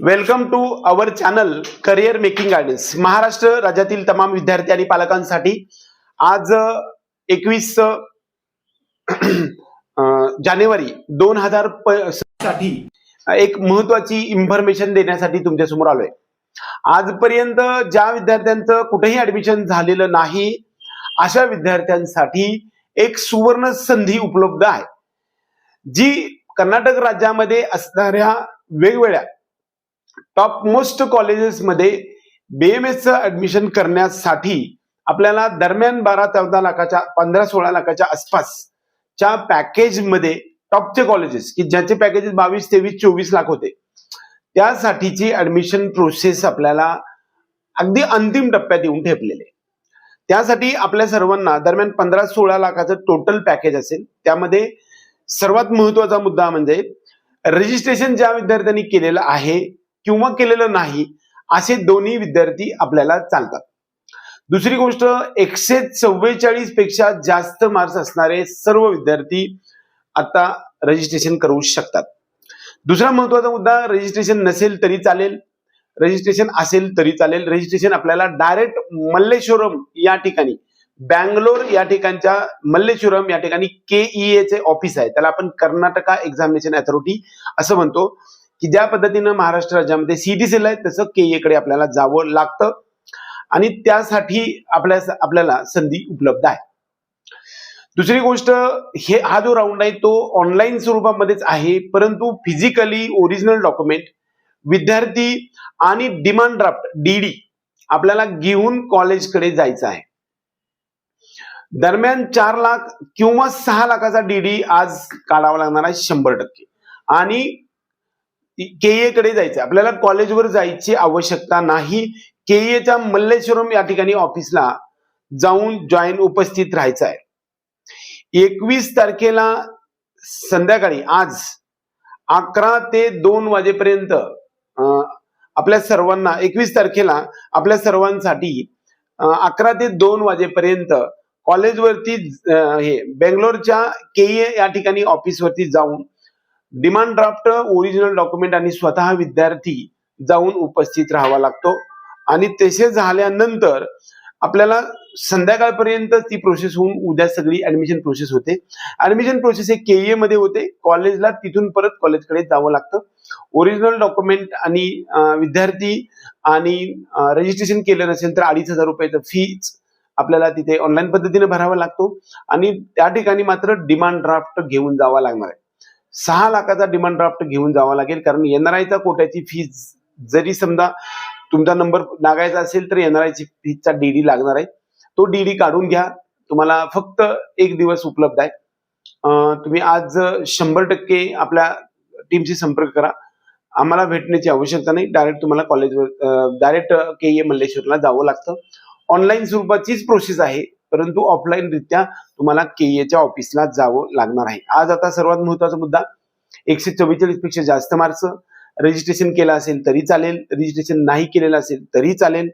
Welcome to our channel career making guidance Maharashtra राज्यातील तमाम विद्यार्थी आणि पालकांसाठी आज एकवीस जानेवारी दोन हजारसाठी एक महत्वाची इन्फॉर्मेशन देण्यासाठी तुमच्यासमोर आलोय. आजपर्यंत ज्या विद्यार्थ्यांचं कुठेही ऍडमिशन झालेलं नाही अशा विद्यार्थ्यांसाठी एक सुवर्ण संधी उपलब्ध आहे. जी कर्नाटक राज्यामध्ये असणाऱ्या वेगवेगळ्या टॉप मोस्ट कॉलेजेसमध्ये बीएमएसचं ऍडमिशन करण्यासाठी आपल्याला दरम्यान बारा चौदा लाखाच्या पंधरा सोळा लाखाच्या आसपासच्या पॅकेजमध्ये टॉपचे कॉलेजेस की ज्याचे पॅकेजेस बावीस तेवीस चोवीस लाख होते. त्यासाठीची ऍडमिशन प्रोसेस आपल्याला अगदी अंतिम टप्प्यात येऊन ठेपलेले. त्यासाठी आपल्या सर्वांना दरम्यान पंधरा सोळा लाखाचं टोटल पॅकेज असेल. त्यामध्ये सर्वात महत्त्वाचा मुद्दा म्हणजे रजिस्ट्रेशन ज्या विद्यार्थ्यांनी केलेलं आहे किंवा केलेलं नाही असे दोन्ही विद्यार्थी आपल्याला चालतात. दुसरी गोष्ट एकशे चव्वेचाळीसपेक्षा जास्त मार्क्स असणारे सर्व विद्यार्थी आता रजिस्ट्रेशन करू शकतात. दुसरा महत्त्वाचा मुद्दा रजिस्ट्रेशन नसेल तरी चालेल. रजिस्ट्रेशन असेल तरी चालेल. रजिस्ट्रेशन आपल्याला डायरेक्ट मल्लेश्वरम या ठिकाणी बँगलोर या ठिकाणच्या मल्लेश्वरम या ठिकाणी केईए चे ऑफिस आहे. त्याला आपण कर्नाटका एक्झामिनेशन अथॉरिटी असं म्हणतो. की ज्या पद्धतीनं महाराष्ट्र राज्यामध्ये सीटी सेल आहे तसं केईकडे आपल्याला जावं लागतं. आणि त्यासाठी आपल्या आपल्याला संधी उपलब्ध आहे. दुसरी गोष्ट हे हा जो राऊंड आहे तो ऑनलाईन स्वरूपामध्येच आहे परंतु फिजिकली ओरिजिनल डॉक्युमेंट विद्यार्थी आणि डिमांड ड्राफ्ट डीडी आपल्याला घेऊन कॉलेजकडे जायचं आहे. दरम्यान चार लाख किंवा सहा लाखाचा डीडी आज काढावा लागणार आहे शंभर टक्के. आणि केए कडे जायचं आपल्याला कॉलेजवर जायची आवश्यकता नाही. केएच्या मल्लेश्वरम या ठिकाणी ऑफिसला जाऊन जॉईन उपस्थित राहायचं आहे एकवीस तारखेला संध्याकाळी आज अकरा ते दोन वाजेपर्यंत अं, आपल्या सर्वांना एकवीस तारखेला आपल्या सर्वांसाठी अकरा ते दोन वाजेपर्यंत कॉलेजवरती हे बेंगलोरच्या केए या ठिकाणी ऑफिसवरती जाऊन डिमांड ड्राफ्ट ओरिजिनल डॉक्युमेंट आणि स्वतः विद्यार्थी जाऊन उपस्थित राहावा लागतो. आणि तसे झाल्यानंतर आपल्याला संध्याकाळपर्यंत ती प्रोसेस होऊन उद्या सगळी ऍडमिशन प्रोसेस होते. ऍडमिशन प्रोसेस हे केईए मध्ये होते. कॉलेजला तिथून परत कॉलेजकडे जावं लागतं. ओरिजिनल डॉक्युमेंट आणि विद्यार्थी आणि रजिस्ट्रेशन केलं नसेल तर अडीच हजार रुपयाचं फीच आपल्याला तिथे ऑनलाईन पद्धतीने भरावा लागतो. आणि त्या ठिकाणी मात्र डिमांड ड्राफ्ट घेऊन जावा लागणार आहे. सहा लाखाचा डिमांड ड्राफ्ट घेऊन जावा लागेल. कारण एनआरआयचा कोट्याची फीज जरी समजा तुमचा नंबर लागायचा असेल तर एनआरआयची फीजचा डीडी लागणार आहे. तो डीडी काढून घ्या. तुम्हाला फक्त एक दिवस उपलब्ध आहे. तुम्ही आज शंभर टक्के आपल्या टीमशी संपर्क करा. आम्हाला भेटण्याची आवश्यकता नाही. डायरेक्ट तुम्हाला कॉलेजवर डायरेक्ट के ए मल्लेश्वरला जावं लागतं. ऑनलाईन स्वरूपाचीच प्रोसेस आहे. परंतु ऑफलाईन रित्या तुम्हाला केईएच्या ऑफिसला जावं लागणार आहे. आज आता सर्वात महत्त्वाचा मुद्दा एकशे चव्वेचाळीसपेक्षा जास्त मार्क्स रजिस्ट्रेशन केलं असेल तरी चालेल रजिस्ट्रेशन नाही केलेलं असेल तरी चालेल.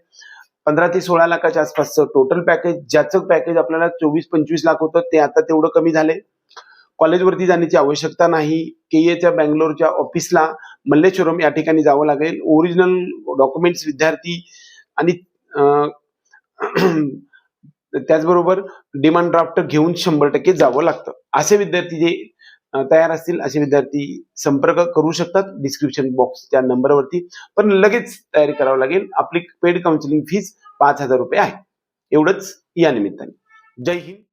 पंधरा ते सोळा लाखाच्या आसपासचं टोटल पॅकेज ज्याचं पॅकेज आपल्याला चोवीस पंचवीस लाख होतं ते आता तेवढं कमी झाले कॉलेजवरती जाण्याची आवश्यकता नाही. केईएच्या बँगलोरच्या ऑफिसला मल्लेश्वरम या ठिकाणी जावं लागेल. ओरिजिनल डॉक्युमेंट्स विद्यार्थी आणि त्याचबरोबर डिमांड ड्राफ्ट घेऊन शंभर टक्के जावं लागतं. असे विद्यार्थी जे तयार असतील असे विद्यार्थी संपर्क करू शकतात डिस्क्रिप्शन बॉक्सच्या नंबरवरती पण लगेच तयारी करावं लागेल. आपली पेड काउन्सिलिंग फीज पाच हजार रुपये आहे. एवढंच या निमित्ताने. जय हिंद.